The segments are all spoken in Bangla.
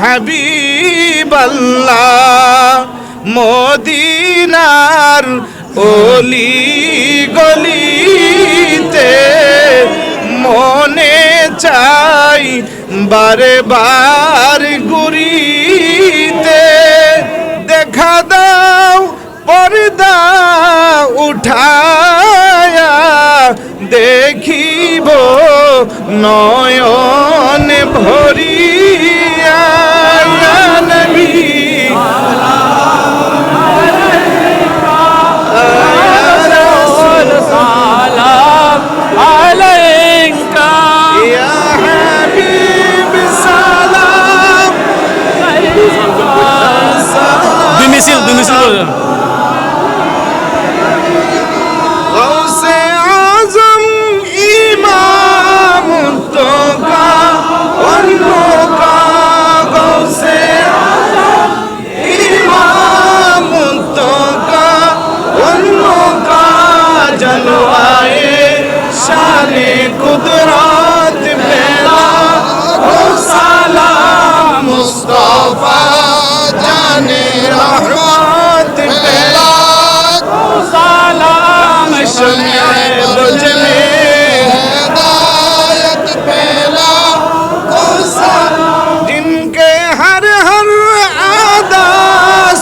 হাবিবাল্লাহ। মদিনার অলি গলিতে মনে চাই বারে বার গুরিতে। দেখা দাও পর্দা উঠায়া নয়ন ভরিয়া सुनिए मुझ में फैला जिनके हर हर आदा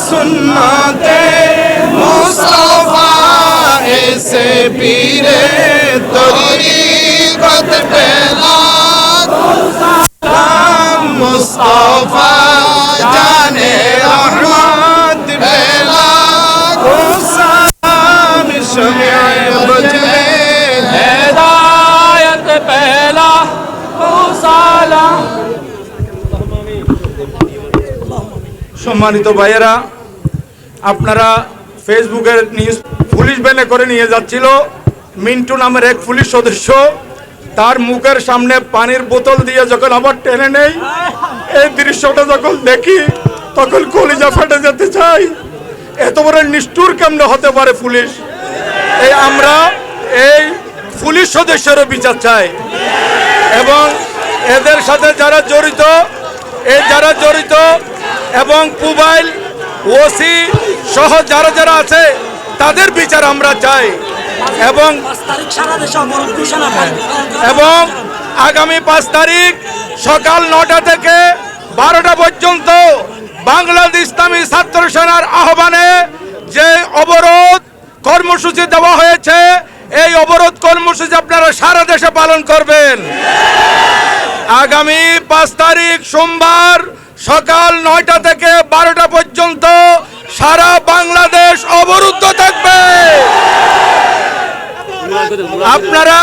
सुनते मुस्तफा ऐसे पीरे সম্মানিত ভাইয়েরা, আপনারা ফেসবুকের নিউজ পুলিশ ভ্যানে করে নিয়ে যাচ্ছিল। মিন্টু নামের এক পুলিশ সদস্য, তার মুখের সামনে পানির বোতল দিয়ে যখন আবার টেনে নেই, এই দৃশ্যটা যখন দেখি, তখন কলিজা ফেটে যেতে চাই। এত বড় নিষ্ঠুর কেমনে হতে পারে পুলিশ? এই আমরা এই পুলিশ সদস্যেরও বিচার চাই। এবং এদের সাথে যারা জড়িত, এই যারা জড়িত এবং মোবাইল ওসি সহ যারা যারা আছে, তাদের বিচার আমরা চাই। এবং এবং আগামী পাঁচ তারিখ সকাল নটা থেকে বারোটা পর্যন্ত বাংলাদেশ ইসলামী ছাত্র সেনার আহ্বানে যে অবরোধ কর্মসূচি দেওয়া হয়েছে, এই অবরোধ কর্মসূচি আপনারা সারা দেশে পালন করবেন। আগামী পাঁচ তারিখ সোমবার সকাল নয়টা থেকে বারোটা পর্যন্ত সারা বাংলাদেশ অবরুদ্ধ থাকবে। আপনারা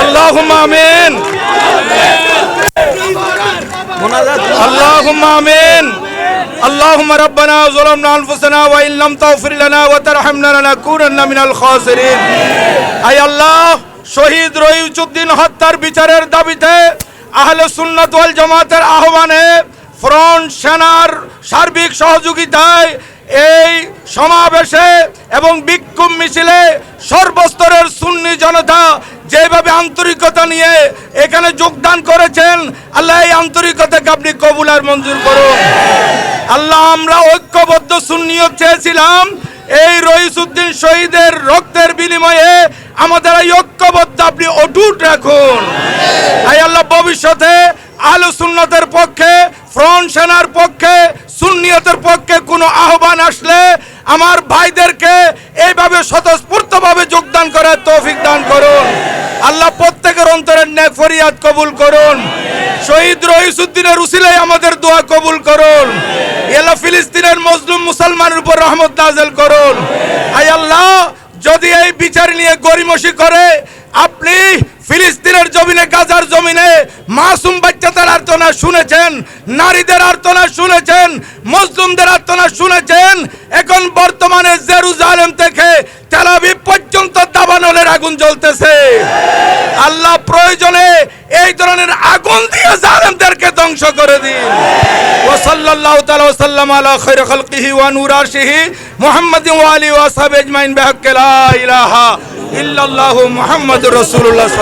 আল্লাহ আমিন। আল্লাহ আমিন। اللهم ربنا ظلمنا انفسنا وان لم تغفر لنا وترحمنا لنكونن من الخاسرين আই আল্লাহ শহীদ রহিউদ্দিন হত্যার বিচারের দাবিতে আহলে সুন্নাত ওয়াল জামাতের আহ্বানে ফ্রন্ট সেনার সার্বিক সহযোগিতায় এই সমাবেশে এবং বিক্ষোভ মিছিলে সর্বস্তরের সুন্নি জনতা যেভাবে আন্তরিকতা নিয়ে এখানে যোগদান করেছেন আল্লাহ এই আন্তরিকতাকে আপনি কবুল আর মঞ্জুর করুন আল্লাহ, আমরা ঐক্যবদ্ধ সুন্নিয়ত চেয়েছিলাম। এই রইসুদ্দিন শহীদের রক্তের বিনিময়ে আমাদের এই ঐক্যবদ্ধ আপনি অটুট রাখুন। আই আল্লাহ, ভবিষ্যতে আলু সুন্নতের পক্ষে, ফ্রন্ট সেনার পক্ষে, সুন্নিয়তের পক্ষে কোনো আহ্বান আসলে আমার ভাইদেরকে এইভাবে স্বতঃস্ফূর্তভাবে যোগদান করার তৌফিক দান করুন। আল্লাহ অন্তরের ন্যাক ফরিয়াদ কবুল করুন। শহীদ রহিসুদ্দিনের উসিলাই আমাদের দোয়া কবুল করুন। এলা ফিলিস্তিনের মজলুম মুসলমানের উপর রহমত নাজেল করুন। আল্লাহ, যদি এই বিচার নিয়ে গরিমসি করে, আপনি ফিলিস্তিনের জমিনে, গাজার জমিনে মাসুম বাচ্চাদের আর্তনা শুনেছেন, নারীদের আর্তনা শুনেছেন মুসলিমদের আর্তনা শুনেছেন, এখন বর্তমানে জেরুজালেম থেকে তেলাবি পর্যন্ত দাবানলের আগুন জ্বলতেছে। আল্লাহ প্রয়োজনে এই ধরনের আগুন দিয়ে জালেমদেরকে ধ্বংস করে দিন। ও সাল্লাল্লাহু তাআলা ওয়া সাল্লাম আলা খায়রুল খালকিহি ওয়া নূর আরশিহি মুহাম্মাদিন ওয়া আলিহি ওয়া সাহবিহি আজমাইন। বিহাক্কি লা ইলাহা ইল্লাল্লাহু মুহাম্মাদুর রাসূলুল্লাহ